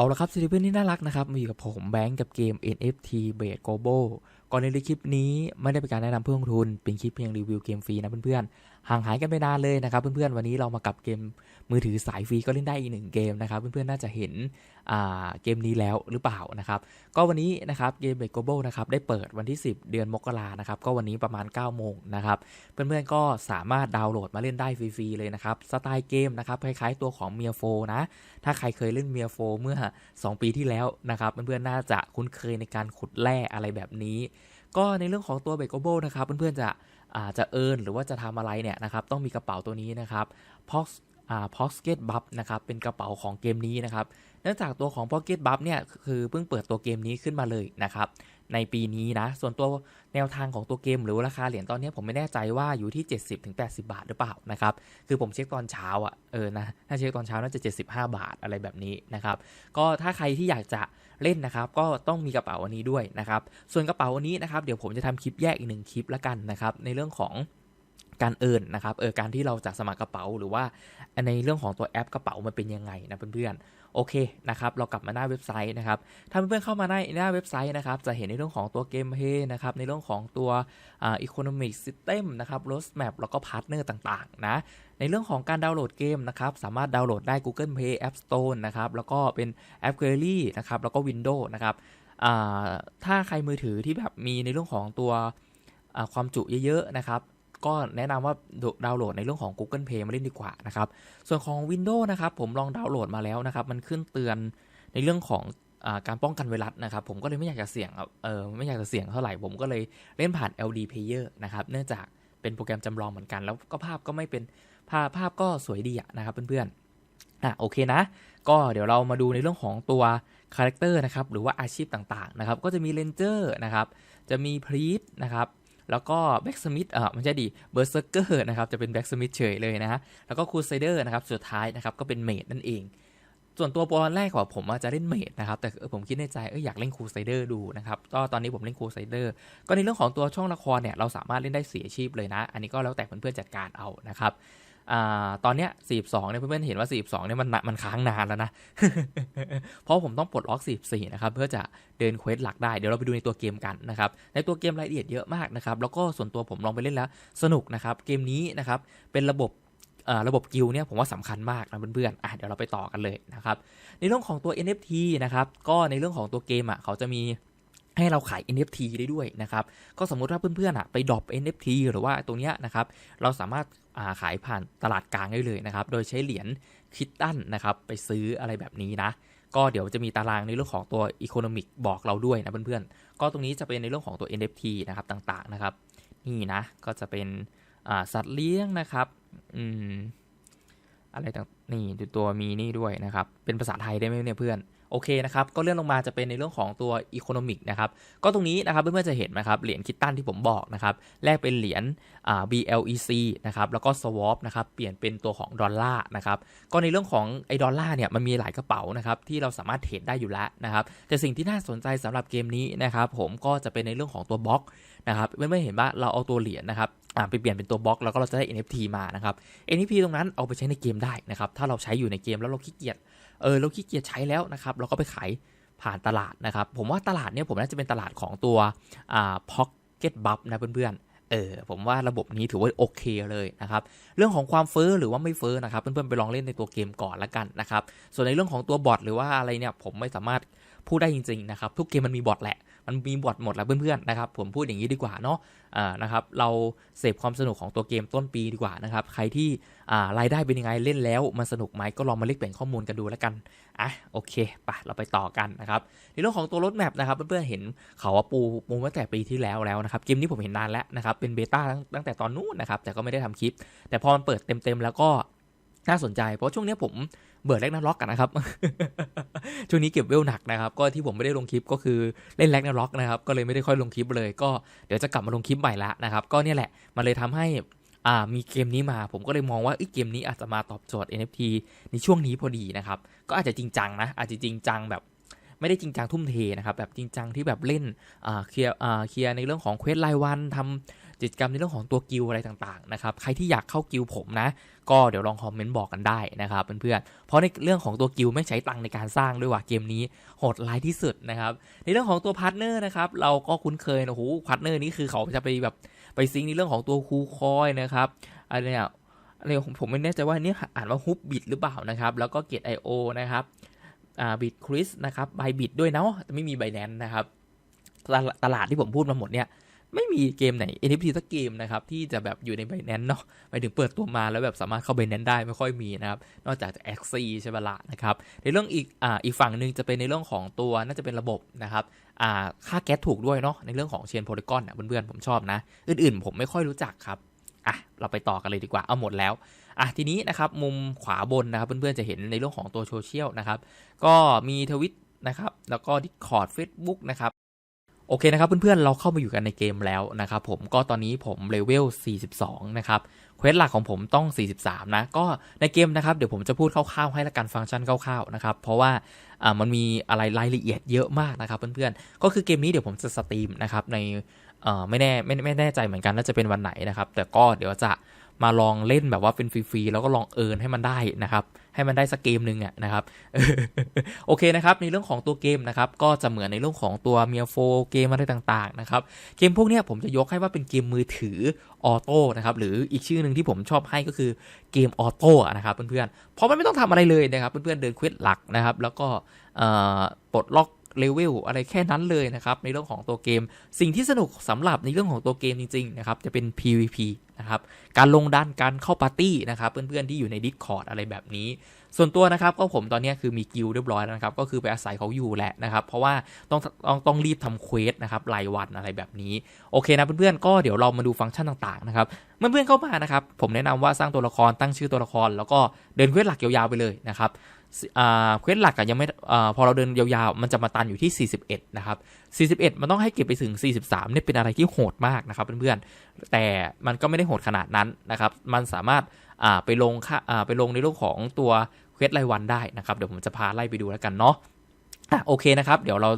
เอาละครับสวัสดีเพื่อนที่น่ารักนะครับมาอยู่กับผมแบงก์กับเกม NFT b a s e Global ก่อนในคลิปนี้ไม่ได้เป็นการแนะนำเพื่อลงทุน เป็นคลิปเพียงรีวิวเกมฟรีนะเพื่อนๆ ห่างหายกันไปนานเลยนะครับเพื่อนๆวันนี้เรามากับเกมมือถือสายฟรีก็เล่นได้อีกหนึ่งเกมนะครับเพื่อนๆน่าจะเห็นเกมนี้แล้วหรือเปล่านะครับก็วันนี้นะครับเกม b a s e Global นะครับได้เปิดวันที่ 10 เดือนมกรานะครับก็วันนี้ประมาณ 9 โมงนะครับเพื่อนๆก็สามารถดาวน์โหลดมาเล่นได้ฟรีๆเลยนะครับสไตล์เกมนะครับคล้ายๆตัวของเมียโฟนะถ้าใครเคยเล่นเมียโฟเมื่อ 2 ปีที่แล้วนะครับเพื่อนๆน่าจะคุ้นเคยในการขุดแร่อะไรแบบนี้ ก็ในเรื่องของตัวเบโกโบนะครับเพื่อนๆจะอาจะเอิร์นหรือว่าจะทำอะไรเนี่ยนะครับต้องมีกระเป๋าตัวนี้นะครับ Pox อ่า Pocket Buff นะครับเป็นกระเป๋าของเกมนี้นะครับเนื่องจากตัวของ Pocket Buff เนี่ยคือเพิ่งเปิดตัวเกมนี้ขึ้นมาเลยนะครับในปีนี้นะ ส่วนตัวแนวทางของตัวเกมหรือราคาเหรียญตอนนี้ผมไม่แน่ใจว่าอยู่ที่ 70-80 บาทหรือเปล่านะครับคือผมเช็คตอนเช้าอะเออนะถ้าเช็คตอนเช้าน่าจะ 75 บาทอะไรแบบนี้นะครับก็ถ้าใครที่อยากจะ เล่นนะครับ ก็ต้องมีกระเป๋าอันนี้ด้วยนะครับ ส่วนกระเป๋าอันนี้นะครับ เดี๋ยวผมจะทำคลิปแยกอีกหนึ่งคลิปละกันนะครับ ในเรื่องของ การเอินนะครับเออการที่เราจะสมัครกระเป๋าหรือว่าในเรื่องของตัวแอปกระเป๋ามันเป็นยังไงนะเพื่อนๆโอเคนะครับเรากลับมาหน้าเว็บไซต์นะครับถ้าเพื่อนๆเข้ามาในหน้าเว็บไซต์นะครับจะเห็นในเรื่องของตัวเกมเพย์นะครับในเรื่องของตัวอ่า economic system นะครับ road map แล้วก็พาร์ทเนอร์ต่างๆนะในเรื่องของการดาวน์โหลดเกมนะครับสามารถดาวน์โหลดได้ Google Play App Store นะครับแล้วก็เป็น App Gallery นะครับแล้วก็ Windows นะครับถ้าใครมือถือที่แบบมีในเรื่องของตัวความจุเยอะๆนะครับ ก็แนะนำว่าดาวน์โหลดในเรื่องของ Google Play มาเล่นดีกว่านะครับ ส่วนของ Windows นะครับผมลองดาวน์โหลดมาแล้วนะครับ มันขึ้นเตือนในเรื่องของอการป้องกันไวรัสนะครับ ผมก็เลยไม่อยากจะเสี่ยงเออไม่อยากจะเสี่ยงเท่าไหร่ผมก็เลยเล่นผ่าน LD Player นะครับ เนื่องจากเป็นโปรแกรมจำลองเหมือนกัน แล้วก็ภาพก็ไม่เป็นภาพภาพก็สวยดีนะครับเพื่อนๆอะโอเคนะ ก็เดี๋ยวเรามาดูในเรื่องของตัวคาแรคเตอร์นะครับหรือว่าอาชีพต่างๆนะครับ ก็จะมีเลนเจอร์นะครับ จะมีพรีตนะครับ แล้วก็แบ็กสมิธอ่าไม่ใช่ดิเบอร์เซอร์เกอร์นะครับจะเป็นแบ็กสมิธเฉยเลยนะฮะแล้วก็คูไซเดอร์นะครับสุดท้ายนะครับก็เป็นเมดนั่นเอง ส่วนตัวบอลแรกของผมอาจจะเล่นเมดนะครับแต่ผมคิดในใจเอออยากเล่นคูไซเดอร์ดูนะครับก็ตอนนี้ผมเล่นคูไซเดอร์ก็ในเรื่องของตัวช่องละครเนี่ยเราสามารถเล่นได้เสียชีพเลยนะ อันนี้ก็แล้วแต่เพื่อนๆจัดการเอานะครับ ตอนเนี้ย42เนี่ยเพื่อนๆเห็นว่า42เนี่ยมันมันค้างนานแล้วนะ เพราะผมต้องปลดล็อก44นะครับเพื่อจะเดินเควสหลักได้เดี๋ยวเราไปดูในตัวเกมกันนะครับในตัวเกมรายละเอียดเยอะมากนะครับแล้วก็ส่วนตัวผมลองไปเล่นแล้วสนุกนะครับเกมนี้นะครับเป็นระบบระบบกิลเนี่ยผมว่าสำคัญมากนะเพื่อนๆอะเดี๋ยวเราไปต่อกันเลยนะครับในเรื่องของตัว NFT นะครับก็ในเรื่องของตัวเกมอะเขาจะมี ให้เราขาย NFT ได้ด้วยนะครับ ก็สมมุติว่าเพื่อนๆอะไปดรอป NFT หรือว่าตัวเนี้ยนะครับ เราสามารถขายผ่านตลาดกลางได้เลยนะครับ โดยใช้เหรียญคิตตันนะครับ ไปซื้ออะไรแบบนี้นะ ก็เดี๋ยวจะมีตารางในเรื่องของตัว Economic บอกเราด้วยนะเพื่อนๆ ก็ตรงนี้จะเป็นในเรื่องของตัว NFT นะครับต่างๆนะครับ นี่นะ ก็จะเป็นสัตว์เลี้ยงนะครับ อืม อะไรต่าง นี่ตัวมีนี่ด้วยนะครับ เป็นภาษาไทยได้ไหมเนี่ยเพื่อน โอเคนะครับ ก็เลื่อนลงมาจะเป็นในเรื่องของตัวอีโคโนมิกนะครับ ก็ตรงนี้นะครับเพื่อนๆจะเห็นนะครับ เหรียญคิตตันที่ผมบอกนะครับ แลกเป็นเหรียญ BLEC นะครับ แล้วก็สวอปนะครับ เปลี่ยนเป็นตัวของดอลลาร์นะครับ ก็ในเรื่องของไอ้ดอลลาร์เนี่ย มันมีหลายกระเป๋านะครับ ที่เราสามารถเทรดได้อยู่แล้วนะครับ แต่สิ่งที่น่าสนใจสำหรับเกมนี้นะครับ ผมก็จะเป็นในเรื่องของตัวบล็อกนะครับเพื่อนๆเห็นว่าเราเอาตัวเหรียญนะครับไปเปลี่ยนเป็นตัวบล็อกแล้วก็เราจะได้ NFT มานะครับ NFT ตรงนั้นเอาไปใช้ในเกมได้นะครับ ถ้าเราใช้อยู่ในเกมแล้วเราขี้เกียจ เออเราขี้เกียจใช้แล้วนะครับ เราก็ไปขายผ่านตลาดนะครับ ผมว่าตลาดเนี้ยผมน่าจะเป็นตลาดของตัวอ่าพ็อกเก็ตบัฟนะเพื่อนๆ เออผมว่าระบบนี้ถือว่าโอเคเลยนะครับ เรื่องของความเฟอ้อหรือว่าไม่เฟอ้อนะครับ เพื่อนๆไปลองเล่นในตัวเกมก่อนละกันนะครับ ส่วนในเรื่องของตัวบอทหรือว่าอะไรเนี่ยผมไม่สามารถพูดได้จริงๆนะครับ ทุกเกมมันมีบอทแหละ มันมีบอทหมดแล้วเพื่อนๆนะครับผมพูดอย่างนี้ดีกว่าเนาะอ่านะครับเราเสพความสนุกของตัวเกมต้นปีดีกว่านะครับใครที่อ่ารายได้เป็นยังไงเล่นแล้วมันสนุกไหมก็ลองมาเล็กเปลี่ยนข้อมูลกันดูแล้วกันอะโอเคไปเราไปต่อกันนะครับในเรื่องของตัวรถแมพนะครับเพื่อนๆเห็นเขาว่าปูปูตั้งแต่ปีที่แล้วแล้วนะครับเกมนี้ผมเห็นนานแล้วนะครับเป็นเบต้าตั้งแต่ตอนนู้นนะครับแต่ก็ไม่ได้ทำคลิป แต่พอมันเปิดเต็มๆแล้วก็น่าสนใจ เพราะช่วงนี้ผม เบื่อแลกนักล็อกกันนะครับ ช่วงนี้เก็บเวลหนักนะครับ ก็ที่ผมไม่ได้ลงคลิปก็คือเล่นแลกนักล็อกนะครับ ก็เลยไม่ได้ค่อยลงคลิปเลย ก็เดี๋ยวจะกลับมาลงคลิปใหม่ละนะครับ ก็เนี่ยแหละมันเลยทำให้อ่ามีเกมนี้มา ผมก็เลยมองว่าเกมนี้อาจจะมาตอบโจทย์ NFT ในช่วงนี้พอดีนะครับ ก็อาจจะจริงจังนะ อาจจะจริงจังแบบไม่ได้จริงจังทุ่มเทนะครับแบบจริงจังที่แบบเล่นอ่าเคลียร์เคลียร์ในเรื่องของเควสรายวันทำ กิจกรรมในเรื่องของตัวกิลอะไรต่างๆนะครับใครที่อยากเข้ากิลผมนะ ก็เดี๋ยวลองคอมเมนต์บอกกันได้นะครับเพื่อนๆเพราะในเรื่องของตัวกิลไม่ใช้ตังในการสร้างด้วยว่ะเกมนี้โหดร้ายที่สุดนะครับในเรื่องของตัวพาร์ทเนอร์นะครับเราก็คุ้นเคยนะโหพาร์ทเนอร์นี้คือเขาจะไปแบบไปซิงในเรื่องของตัวคูคอยนะครับอะไรเนี่ยอะไรผมผมไม่แน่ใจว่านี่อ่านว่าฮุบบิดหรือเปล่านะครับแล้วก็เกตไอโอนะครับอ่าบิตคริสนะครับบายบิดด้วยเนาะแต่ไม่มีไบแนนนะครับตลตลาดที่ผมพูดมาหมดเนี่ย ไม่มีเกมไหน NFT สักเกมนะครับที่จะแบบอยู่ใน b บ n a n c e เนาะหมายถึงเปิดตัวมาแล้วแบบสามารถเข้า b บ n a n c e ได้ไม่ค่อยมีนะครับ นอกจากจะ a x ซใช่ไหมละนะครับ ในเรื่องอีกอ่าอีกฝั่งหนึ่งจะเป็นในเรื่องของตัวน่าจะเป็นระบบนะครับอ่าค่าแก๊สถูกด้วยเนาะในเรื่องของเชนโพลีกอนเพื่อนๆผมชอบนะ อื่นๆ ผมไม่ค่อยรู้จักครับอะเราไปต่อกันเลยดีกว่าเอาหมดแล้วอะทีนี้นะครับมุมขวาบนนะครับเพื่อนๆจะเห็นในเรื่องของตัวโซเชียลนะครับก็มีทวิตนะครับแล้วก็ Discord Facebook นะครับ โอเคนะครับเพื่อนๆเราเข้ามาอยู่กันในเกมแล้วนะครับผมก็ตอนนี้ผมเลเวล 42 นะครับเควสหลักของผมต้อง 43 นะ ก็ในเกมนะครับ เดี๋ยวผมจะพูดคร่าวๆให้ละกันฟังก์ชันคร่าวๆนะครับ เพราะว่ามันมีอะไรรายละเอียดเยอะมากนะครับเพื่อนๆ ก็คือเกมนี้เดี๋ยวผมจะสตรีมนะครับในไม่แน่ไม่ไม่แน่ใจเหมือนกันว่าจะเป็นวันไหนนะครับ แต่ก็เดี๋ยวจะมาลองเล่นแบบว่าเป็นฟรีๆแล้วก็ลองเอิร์นให้มันได้นะครับให้มันได้สักเกมหนึ่งอะนะครับโอเคนะครับในเรื่องของตัวเกมนะครับก็จะเหมือนในเรื่องของตัวเมียโฟเกมอะไรต่าง ๆ นะครับ เกมพวกนี้ผมจะยกให้ว่าเป็นเกมมือถือออโต้นะครับหรืออีกชื่อหนึ่งที่ผมชอบให้ก็คือเกมออโต้นะครับเพื่อนๆเพราะมันไม่ต้องทำอะไรเลยนะครับ เพื่อนๆเดินเควสหลักนะครับ แล้วก็ปลดล็อกเลเวลอะไรแค่นั้นเลยนะครับในเรื่องของตัวเกม สิ่งที่สนุกสำหรับในเรื่องของตัวเกมจริงๆนะครับจะเป็น PVP นะครับการลงดันการเข้าปาร์ตี้นะครับเพื่อนๆที่อยู่ใน Discord อะไรแบบนี้ ส่วนตัวนะครับก็ผมตอนนี้คือมีกิลเรียบร้อยแล้วนะครับก็คือไปอาศัยเขาอยู่แหละนะครับเพราะว่าต้องต้องต้องรีบทำเควสนะครับรายวันอะไรแบบนี้โอเคนะเพื่อนๆก็เดี๋ยวเรามาดูฟังก์ชันต่างๆนะครับเมื่อเพื่อนเข้ามานะครับผมแนะนำว่าสร้างตัวละครตั้งชื่อตัวละคร แล้วก็เดินเควสหลักยาวๆไปเลยนะครับ เควสหลักอะยังไม่อพอเราเดินยาวๆ มันจะมาตันอยู่ที่ 41 นะครับ 41 มันต้องให้เก็บไปถึง 43เนี่ยเป็นอะไรที่โหดมากนะครับเพื่อนๆ แต่มันก็ไม่ได้โหดขนาดนั้นนะครับ มันสามารถไปลงค่าไปลงในเรื่องของตัวเควสรายวันได้นะครับ เดี๋ยวผมจะพาไล่ไปดูแล้วกันเนาะอะโอเคนะครับ เดี๋ยวเรา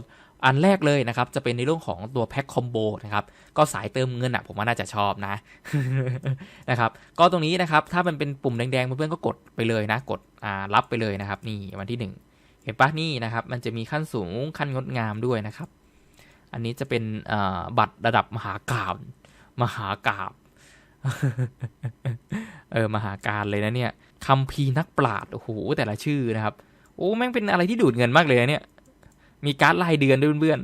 อันแรกเลยนะครับ จะเป็นในเรื่องของตัวแพ็คคอมโบนะครับ ก็สายเติมเงินอะผมว่าน่าจะชอบนะนะครับ ก็ตรงนี้นะครับ ถ้ามันเป็นปุ่มแดงๆเพื่อนๆก็กดไปเลยนะ กดอ่ารับไปเลยนะครับ นี่วันที่หนึ่งเห็นปะนี่นะครับ มันจะมีขั้นสูงขั้นงดงามด้วยนะครับ อันนี้จะเป็นบัตรระดับมหากาบมหากาบเออมหาการเลยนะเนี่ยคำพีนักปราดโอ้โหแต่ละชื่อนะครับ โอ้แม่งเป็นอะไรที่ดูดเงินมากเลยนะเนี่ย มีการ์ดรายเดือนด้วยเพื่อน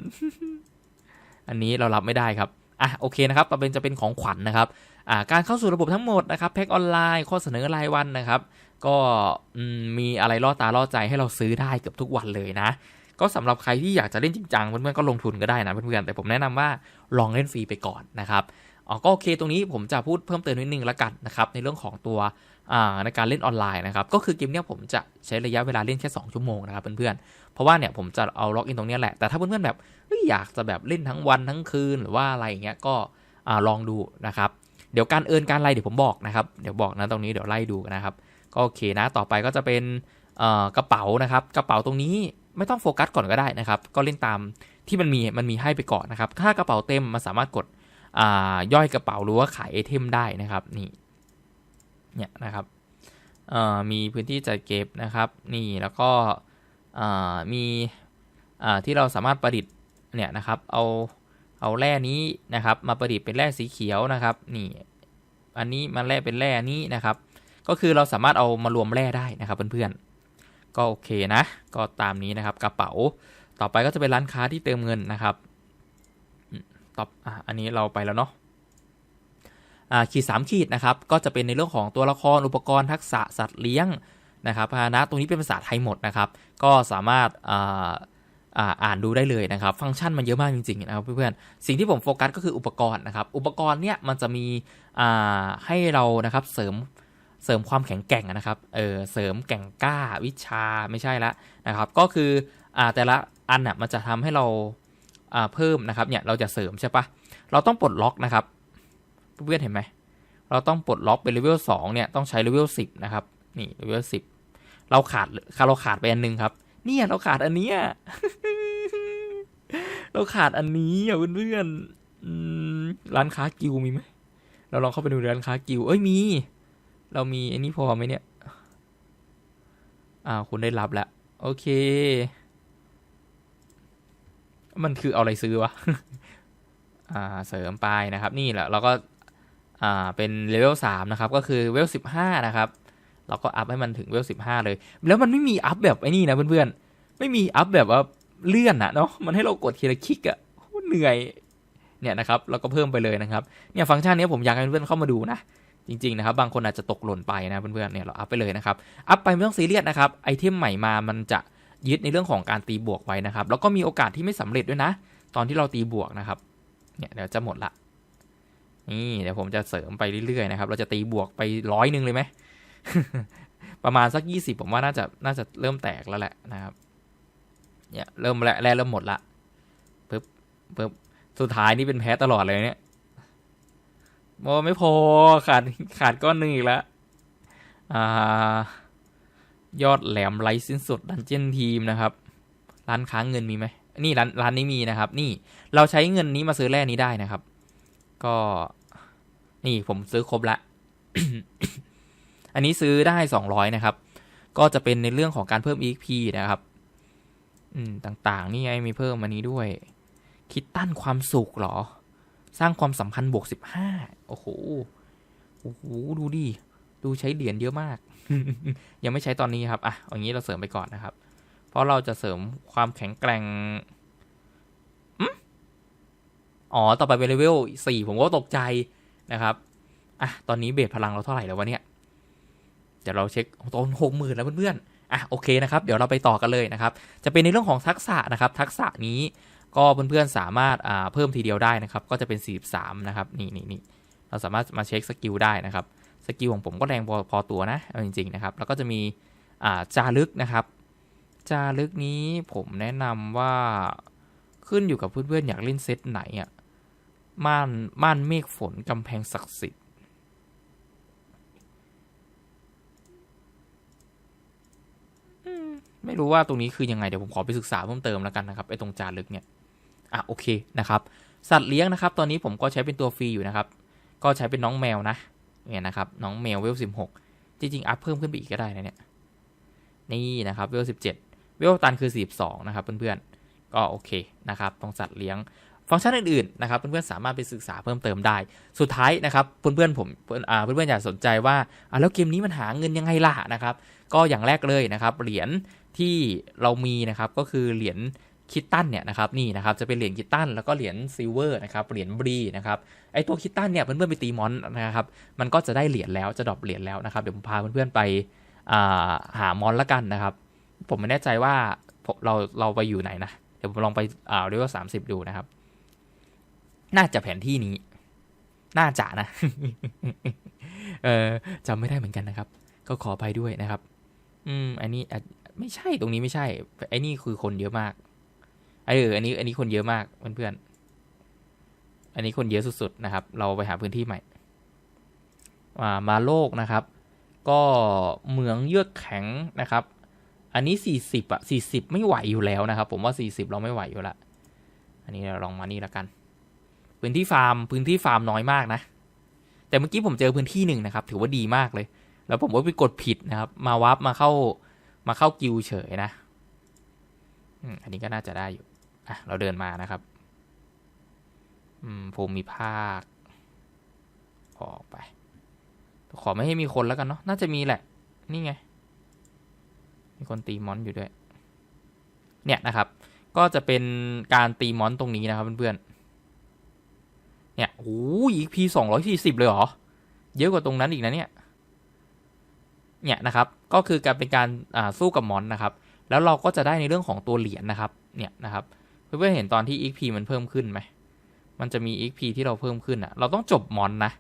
ๆอันนี้เรารับไม่ได้ครับอะโอเคนะครับต่อเป็นจะเป็นของขวัญนนะครับอ่าการเข้าสู่ระบบทั้งหมดนะครับแพ็กออนไลน์ข้อเสนอรายวันนะครับ ก็มีอะไรล่อตาล่อใจให้เราซื้อได้เกือบทุกวันเลยนะ ก็สำหรับใครที่อยากจะเล่นจริงจังเพื่อนๆก็ลงทุนก็ได้นะเพื่อนๆแต่ผมแนะนำว่าลองเล่นฟรีไปก่อนนะครับอ๋อก็โอเคตรงนี้ผมจะพูดเพิ่มเติมนิดนึงละกันนะครับในเรื่องของตัว ในการเล่นออนไลน์นะครับ ก็คือเกมเนี้ยผมจะใช้ระยะเวลาเล่นแค่ 2 ชั่วโมงนะครับเพื่อนๆ เพราะว่าเนี่ยผมจะเอาล็อกอินตรงนี้แหละ แต่ถ้าเพื่อนๆแบบอยากจะแบบเล่นทั้งวันทั้งคืนหรือว่าอะไรอย่างเงี้ยก็ลองดูนะครับ เดี๋ยวการเอินการอะไรเดี๋ยวผมบอกนะครับ เดี๋ยวบอกนะตรงนี้เดี๋ยวไล่ดูนะครับ ก็โอเคนะ ต่อไปก็จะเป็นกระเป๋านะครับ กระเป๋าตรงนี้ไม่ต้องโฟกัสก่อนก็ได้นะครับ ก็เล่นตามที่มันมีมันมีให้ไปก่อนนะครับ ถ้ากระเป๋าเต็มมันสามารถกดย่อยกระเป๋าหรือว่าขายไอเทมได้นะครับนี่ เนี่ยนะครับมีพื้นที่จัดเก็บนะครับนี่แล้วก็มีที่เราสามารถประดิษฐ์เนี่ยนะครับเอาเอาแร่นี้นะครับ มาประดิษฐ์เป็นแร่สีเขียวนะครับนี่อันนี้มาแร่เป็นแร่นี้นะครับ ก็คือเราสามารถเอามารวมแร่ได้นะครับเพื่อนๆก็โอเคนะก็ตามนี้นะครับกระเป๋าต่อไปก็จะเป็นร้านค้าที่เติมเงินนะครับต่ออะอันนี้เราไปแล้วเนาะ ขีดสามขีดนะครับก็จะเป็นในเรื่องของตัวละครอุปกรณ์ทักษะสัตว์เลี้ยงนะครับพาหนะตรงนี้เป็นภาษาไทยหมดนะครับก็สามารถอ่านดูได้เลยนะครับ ฟังก์ชันมันเยอะมากจริงๆนะครับเพื่อนๆสิ่งที่ผมโฟกัสก็คืออุปกรณ์นะครับ อุปกรณ์เนี่ยมันจะมีให้เรานะครับเสริมเสริมความแข็งแกร่งนะครับเออเสริมแก่งกล้าวิชาไม่ใช่ละนะครับ ก็คืออแต่ละอันน่ะมันจะทำให้เราเพิ่มนะครับเนี่ยเราจะเสริมใช่ปะเราต้องปลดล็อกนะครับ เพื่อนเห็นไหมเราต้องปลดล็อกเป็นเลเวลสองเนี่ยต้องใช้เลเวลสิบนะครับ นี่เลเวลสิบเราขาดเราขาดไปอันนึงครับ เนี่ยเราขาดอันนี้เราขาดอันนี้อะเพื่อนๆร้านค้ากิวมีไหมเราลองเข้าไปดูร้านค้ากิวเอ้ยมี เรามีไอ้นี่พอไหมเนี่ยอ้าวคุณได้รับแล้วโอเค มันคือเอาอะไรซื้อวะอ่าเสริมไปนะครับ นี่แหละเราก็ อ่าเป็นเลเวลสามนะครับ ก็คือเลเวลสิบห้านะครับ เราก็อัพให้มันถึงเลเวลสิบห้าเลย แล้วมันไม่มีอัพแบบไอ้นี่นะเพื่อนๆ ไม่มีอัพแบบว่าเลื่อนอะเนาะ มันให้เรากดทีละคลิกอะโเหนื่อย เนี่ยนะครับเราก็เพิ่มไปเลยนะครับ เนี่ยฟังก์ชันนี้ผมอยากให้เพื่อนๆเข้ามาดูนะ จริงๆนะครับ บางคนอาจจะตกหล่นไปนะเพื่อนๆ เนี่ยเราอัพไปเลยนะครับ อัพไปไม่ต้องซีเรียสนะครับ ไอเทมใหม่มา มันจะยึดในเรื่องของการตีบวกไว้นะครับ แล้วก็มีโอกาสที่ไม่สำเร็จด้วยนะ ตอนที่เราตีบวกนะครับ เนี่ยเดี๋ยวจะหมดละ นี่เดี๋ยวผมจะเสริมไปเรื่อยๆนะครับ เราจะตีบวกไปร้อยหนึ่งเลยไหม ประมาณสักยี่สิบผมว่าน่าจะน่าจะเริ่มแตกแล้วแหละนะครับ เนี่ยเริ่มแล้วแร่เริ่มหมดละปึ๊บปึ๊บสุดท้ายนี่เป็นแพ้ตลอดเลยเนี่ยโมไม่พอขาดขาดก้อนหนึ่งอีกแล้วอ่ายอดแหลมไรสิ้นสุดดันเจียนทีมนะครับ ร้านค้างเงินมีไหมนี่ร้านร้านนี้มีนะครับ นี่เราใช้เงินนี้มาซื้อแร่นี้ได้นะครับ ก็ นี่ผมซื้อครบละ อันนี้ซื้อได้สองร้อยนะครับ ก็จะเป็นในเรื่องของการเพิ่ม EXP นะครับ อืม ต่างๆ นี่ไงมีเพิ่มอันนี้ด้วย คิดตั้นความสุขเหรอ สร้างความสัมพันธ์บวกสิบห้าโอ้โห โอ้โห ดูดิ ดูใช้เหรียญเยอะมาก ยังไม่ใช้ตอนนี้ครับ อะอย่างนี้เราเสริมไปก่อนนะครับ เพราะเราจะเสริมความแข็งแกร่งอ๋อ ต่อไปเป็นเลเวลสี่ผมก็ตกใจ นะครับอะตอนนี้เบสพลังเราเท่าไหร่แล้ววะเนี่ยเดี๋ยวเราเช็คตอนหกหมื่นแล้วเพื่อนๆอะโอเคนะครับ เดี๋ยวเราไปต่อกันเลยนะครับ จะเป็นในเรื่องของทักษะนะครับ ทักษะนี้ก็เพื่อนๆสามารถอ่าเพิ่มทีเดียวได้นะครับ ก็จะเป็น 43 นะครับนี่นี่นี่เราสามารถมาเช็คสกิลได้นะครับสกิลของผมก็แรงพอพอตัวนะเอาจริงๆนะครับ แล้วก็จะมีอ่าจารึกนะครับ จารึกนี้ผมแนะนำว่าขึ้นอยู่กับเพื่อนๆอยากเล่นเซตไหนอะ ม่านม่านเมฆฝนกำแพงศักดิ์สิทธิ์ไม่รู้ว่าตรงนี้คือยังไง เดี๋ยวผมขอไปศึกษาเพิ่มเติมแล้วกันนะครับไอ้ตรงจารึกเนี่ยอะโอเคนะครับ สัตว์เลี้ยงนะครับ ตอนนี้ผมก็ใช้เป็นตัวฟรีอยู่นะครับ ก็ใช้เป็นน้องแมวนะเนี่ยนะครับ น้องแมวเวลสิบหกจริงๆอัพเพิ่มขึ้นไปอีกก็ได้นะเนี่ยนี่นะครับเวลสิบเจ็ดเวลตันคือสี่สองนะครับเพื่อนๆก็โอเคนะครับตรงสัตว์เลี้ยง ฟังก์ชันอื่นๆนะครับเพื่อนๆสามารถไปศึกษาเพิ่มเติมได้ สุดท้ายนะครับเพื่อนๆผมเพื่อนเพื่อนๆอยากสนใจว่าอ่าแล้วเกมนี้มันหาเงินยังไงล่ะนะครับ ก็อย่างแรกเลยนะครับเหรียญที่เรามีนะครับก็คือเหรียญคิตตันเนี่ยนะครับนี่นะครับจะเป็นเหรียญคิตตันแล้วก็เหรียญซิลเวอร์นะครับเหรียญบรีนะครับไอตัวคิตตันเนี่ยเพื่อนๆไปตีมอนนะครับมันก็จะได้เหรียญแล้วจะดรอปเหรียญแล้วนะครับเดี๋ยวผมพาเพื่อนๆไปาหามอนละกันนะครับ ผมไม่แน่ใจว่าเราเราไปอยู่ไหนนะเดี๋ยวผมลองไปอ่าเรียกว่าสามสิบดูนะครับ น่าจะแผนที่นี้ น่าจะนะ เออจำไม่ได้เหมือนกันนะครับ ก็ขอไปด้วยนะครับ อืม อันนี้ไม่ใช่ตรงนี้ไม่ใช่ ไอ้นี่คือคนเยอะมากไอ้เอออันนี้ อันนี้คนเยอะมากเพื่อนๆ อันนี้คนเยอะสุดๆนะครับ เราไปหาพื้นที่ใหม่มามาโลกนะครับ ก็เหมืองเยือกแข็งนะครับ อันนี้สี่สิบอะสี่สิบไม่ไหวอยู่แล้วนะครับ ผมว่าสี่สิบเราไม่ไหวอยู่ละ อันนี้เราลองมานี่ละกัน พื้นที่ฟาร์มพื้นที่ฟาร์มน้อยมากนะ แต่เมื่อกี้ผมเจอพื้นที่หนึ่งนะครับ ถือว่าดีมากเลย แล้วผมก็ไปกดผิดนะครับ มาวับมาเข้ามาเข้ากิวเฉยนะอันนี้ก็น่าจะได้อยู่อะเราเดินมานะครับ อืมภูมิภาค ออกไป ขอไม่ให้มีคนแล้วกันเนาะน่าจะมีแหละ นี่ไง มีคนตีมอนอยู่ด้วย เนี่ยนะครับ ก็จะเป็นการตีมอนตรงนี้นะครับเพื่อนๆ โอ้ยอีกพีสองร้อยสี่สิบเลยเหรอ เยอะกว่าตรงนั้นอีกนะเนี่ย เนี่ยนะครับ ก็คือการเป็นการสู้กับมอนนะครับ แล้วเราก็จะได้ในเรื่องของตัวเหรียญนะครับ เนี่ยนะครับ เพื่อนๆเห็นตอนที่ XP มันเพิ่มขึ้นไหม มันจะมี XP ที่เราเพิ่มขึ้นอะ เราต้องจบมอนนะ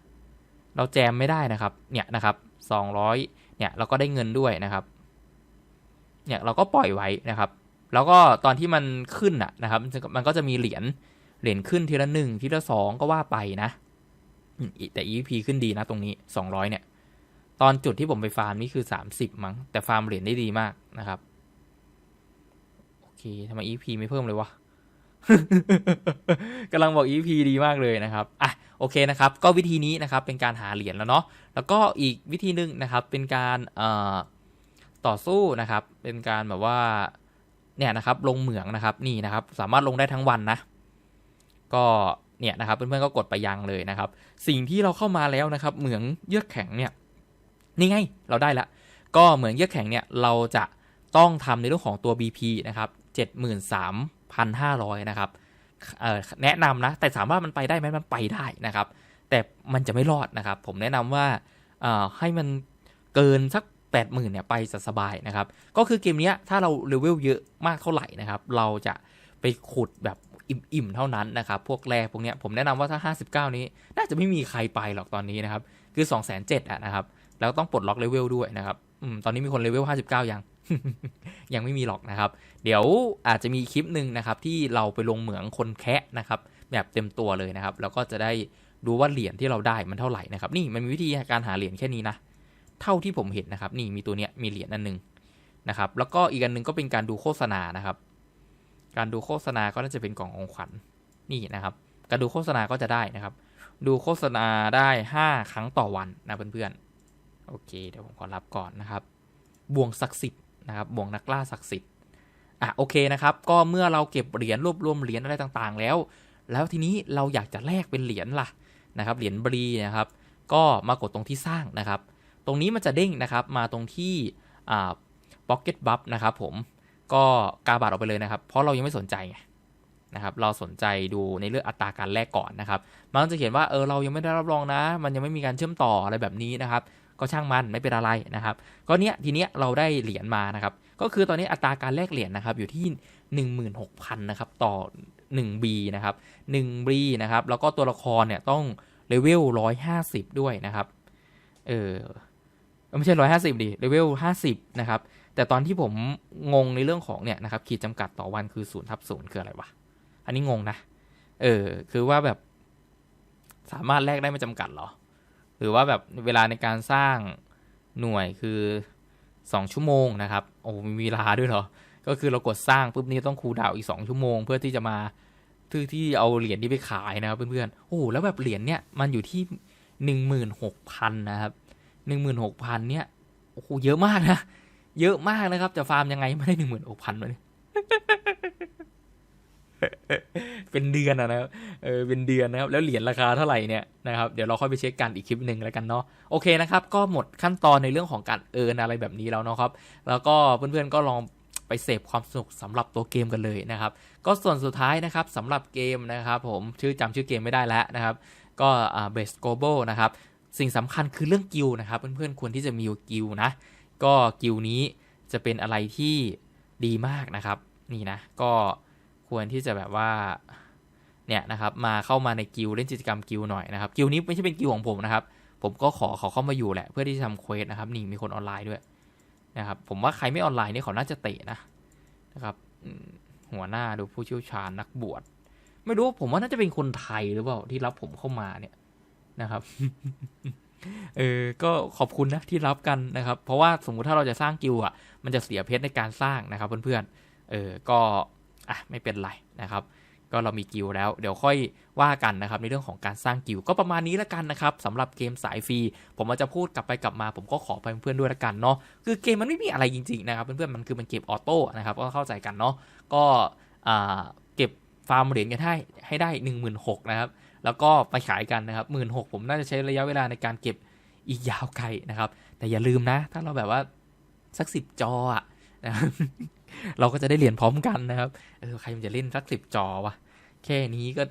เราแจมไม่ได้นะครับ เนี่ยนะครับสองร้อยเนี่ยเราก็ได้เงินด้วยนะครับ เนี่ยเราก็ปล่อยไว้นะครับ แล้วก็ตอนที่มันขึ้นอะนะครับ มันก็จะมีเหรียญ เหรียญขึ้นทีละหนึ่งทีละสองก็ว่าไปนะแต่ EP ขึ้นดีนะตรงนี้สองร้อยเนี่ย ตอนจุดที่ผมไปฟาร์มนี่คือสามสิบมั้ง แต่ฟาร์มเหรียญได้ดีมากนะครับ โอเคทำไม EP ไม่เพิ่มเลยวะกำลังบอก EP ดีมากเลยนะครับ อะ โอเคนะครับ ก็วิธีนี้นะครับ เป็นการหาเหรียญแล้วเนาะ แล้วก็อีกวิธีหนึ่งนะครับ เป็นการต่อสู้นะครับ เป็นการแบบว่า เนี่ยนะครับ ลงเหมืองนะครับ นี่นะครับ สามารถลงได้ทั้งวันนะ ก็เนี่ยนะครับเพื่อนๆก็กดไปยังเลยนะครับ สิ่งที่เราเข้ามาแล้วนะครับ เหมืองเยือกแข็งเนี่ยนี่ไงเราได้ละ ก็เหมืองเยือกแข็งเนี่ยเราจะต้องทำในเรื่องของตัว BP นะครับ73,500 นะครับเอ่อแนะนำนะ แต่สามารถมันไปได้ไหมมันไปได้นะครับ แต่มันจะไม่รอดนะครับ ผมแนะนำว่าให้มันเกินสัก 80,000เนี่ยไปจะสบายนะครับ ก็คือเกมนี้ถ้าเราเลเวลเยอะมากเท่าไหร่นะครับ เราจะไปขุดแบบ อิ่มๆเท่านั้นนะครับพวกแร่พวกเนี้ยผมแนะนำว่าถ้า 59 นี้ น่าจะไม่มีใครไปหรอกตอนนี้นะครับคือ 2 7 0 0 0อะนะครับแล้วต้องปลดล็อกเลเวลด้วยนะครับอืมตอนนี้มีคนเลเวล 59 ยัง ยังไม่มีหรอกนะครับ เดี๋ยวอาจจะมีคลิปหนึ่งนะครับที่เราไปลงเหมืองคนแคะนะครับแบบเต็มตัวเลยนะครับ แล้วก็จะได้ดูว่าเหรียญที่เราได้มันเท่าไหร่นะครับ นี่มันมีวิธีการหาเหรียญแค่นี้นะ เท่าที่ผมเห็นนะครับ นี่มีตัวเนี้ยมีเหรียญอันหนึงนะครับ แล้วก็อีกอันหนึงก็เป็นการดูโฆษณานะครับ การดูโฆษณาก็น่าจะเป็นกล่องของขวัญนี่นะครับ การดูโฆษณาก็จะได้นะครับ ดูโฆษณาได้ 5 ครั้งต่อวันนะเพื่อนๆ โอเค เดี๋ยวผมขอรับก่อนนะครับ บ่วงศักดิ์สิทธิ์นะครับ บ่วงนักล่าศักดิ์สิทธิ์ อะโอเคนะครับ ก็เมื่อเราเก็บเหรียญรวบรวมเหรียญอะไรต่างๆ แล้ว แล้วทีนี้เราอยากจะแลกเป็นเหรียญล่ะนะครับ เหรียญบรีนะครับ ก็มากดตรงที่สร้างนะครับ ตรงนี้มันจะเด้งนะครับ มาตรงที่อ่า pocket buff นะครับผม ก็กาบัตรออกไปเลยนะครับ เพราะเรายังไม่สนใจไงนะครับ เราสนใจดูในเรื่องอัตราการแลกก่อนนะครับ มันจะเขียนว่าเออเรายังไม่ได้รับรองนะ มันยังไม่มีการเชื่อมต่ออะไรแบบนี้นะครับ ก็ช่างมันไม่เป็นอะไรนะครับ ก็เนี้ยทีเนี้ยเราได้เหรียญมานะครับ ก็คือตอนนี้อัตราการแลกเหรียญนะครับอยู่ที่ 16,000นะครับต่อ 1B นะครับ 1B นะครับ แล้วก็ตัวละครเนี่ยต้องเลเวล150 ด้วยนะครับ เออไม่ใช่ 150ดิเลเวล50 นะครับ แต่ตอนที่ผมงงในเรื่องของเนี่ยนะครับขีดจำกัดต่อวันคือ0ทับ0คืออะไรวะ อันนี้งงนะ เออ คือว่าแบบ สามารถแลกได้ไม่จำกัดหรอ หรือว่าแบบเวลาในการสร้างหน่วยคือ2ชั่วโมงนะครับ โอ้มีเวลาด้วยเหรอ ก็คือเรากดสร้างปุ๊บนี่ต้องคูดาวอีก2ชั่วโมง เพื่อที่จะมาที่ที่เอาเหรียญที่ไปขายนะครับเพื่อนๆ โอ้แล้วแบบเหรียญเนี่ยมันอยู่ที่16,000นหกพันนะครับ16,000เนี่ย โอ้โหเยอะมากนะ เยอะมากนะครับ จะฟาร์มยังไงไม่ได้16,000มาเนี่ยเป็นเดือนอะนะครับเออเป็นเดือนนะครับ แล้วเหรียญราคาเท่าไหร่เนี่ยนะครับเดี๋ยวเราค่อยไปเช็คกันอีกคลิปหนึ่งแล้วกันเนาะโอเคนะครับ ก็หมดขั้นตอนในเรื่องของการเอินอะไรแบบนี้แล้วเนาะครับ แล้วก็เพื่อนๆก็ลองไปเสพความสนุกสำหรับตัวเกมกันเลยนะครับ ก็ส่วนสุดท้ายนะครับสำหรับเกมนะครับผมชื่อจำชื่อเกมไม่ได้แล้วนะครับ ก็เบสโกโบนะครับสิ่งสำคัญคือเรื่องกิลนะครับ เพื่อนๆควรที่จะมีกิลนะ ก็กิลนี้จะเป็นอะไรที่ดีมากนะครับ นี่นะ ก็ควรที่จะแบบว่าเนี่ยนะครับมาเข้ามาในกิลเล่นกิจกรรมกิลหน่อยนะครับกิลนี้ไม่ใช่เป็นกิลของผมนะครับ ผมก็ขอขอเข้ามาอยู่แหละเพื่อที่จะทำเควสนะครับนี่มีคนออนไลน์ด้วยนะครับผมว่าใครไม่ออนไลน์นี่เขาน่าจะเตะนะนะครับหัวหน้าดูผู้เชี่ยวชาญนักบวชไม่รู้ผมว่าน่าจะเป็นคนไทยหรือเปล่าที่รับผมเข้ามาเนี่ยนะครับ เออก็ขอบคุณนะที่รับกันนะครับ เพราะว่าสมมุติถ้าเราจะสร้างกิลอะ มันจะเสียเพชรในการสร้างนะครับเพื่อนๆ เออก็อะไม่เป็นไรนะครับ ก็เรามีกิลแล้ว เดี๋ยวค่อยว่ากันนะครับในเรื่องของการสร้างกิลก็ประมาณนี้ล้วกันนะครับสำหรับเกมสายฟรีผมอาจจะพูดกลับไปกลับมา ผมก็ขอไปเพื่อนๆด้วยละกันเนาะคือเกมมันไม่มีอะไรจริงๆนะครับเพื่อนๆมันคือมันเก็บออโต้นะครับก็เข้าใจกันเนาะก็อ่าเก็บฟาร์มเหรียญกันให้ให้ได้ 1 6 0 0 0นะครับ แล้วก็ไปขายกันนะครับหมื่นหกผมน่าจะใช้ระยะเวลาในการเก็บอีกยาวไกลนะครับ แต่อย่าลืมนะ ถ้าเราแบบว่าสักสิบจออะนะครับเราก็จะได้เหรียญพร้อมกันนะครับเออใครมันจะเล่นสักสิบจอวะแค่นี้ก็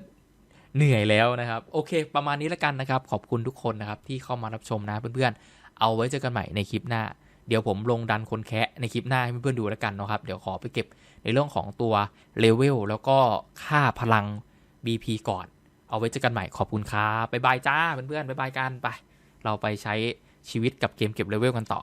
เหนื่อยแล้วนะครับ โอเค ประมาณนี้แล้วกันนะครับ ขอบคุณทุกคนนะครับ ที่เข้ามารับชมนะเพื่อนๆ เอาไว้เจอกันใหม่ในคลิปหน้า เดี๋ยวผมลงดันคนแคะในคลิปหน้าให้เพื่อนๆดูแล้วกันนะครับ เดี๋ยวขอไปเก็บในเรื่องของตัวเลเวลแล้วก็ค่าพลัง BP ก่อน เอาไว้เจอกันใหม่ขอบคุณครับบ๊ายบายจ้าเพื่อนๆบ๊ายบายกันไป เราไปใช้ชีวิตกับเกมเก็บเลเวลกันต่อ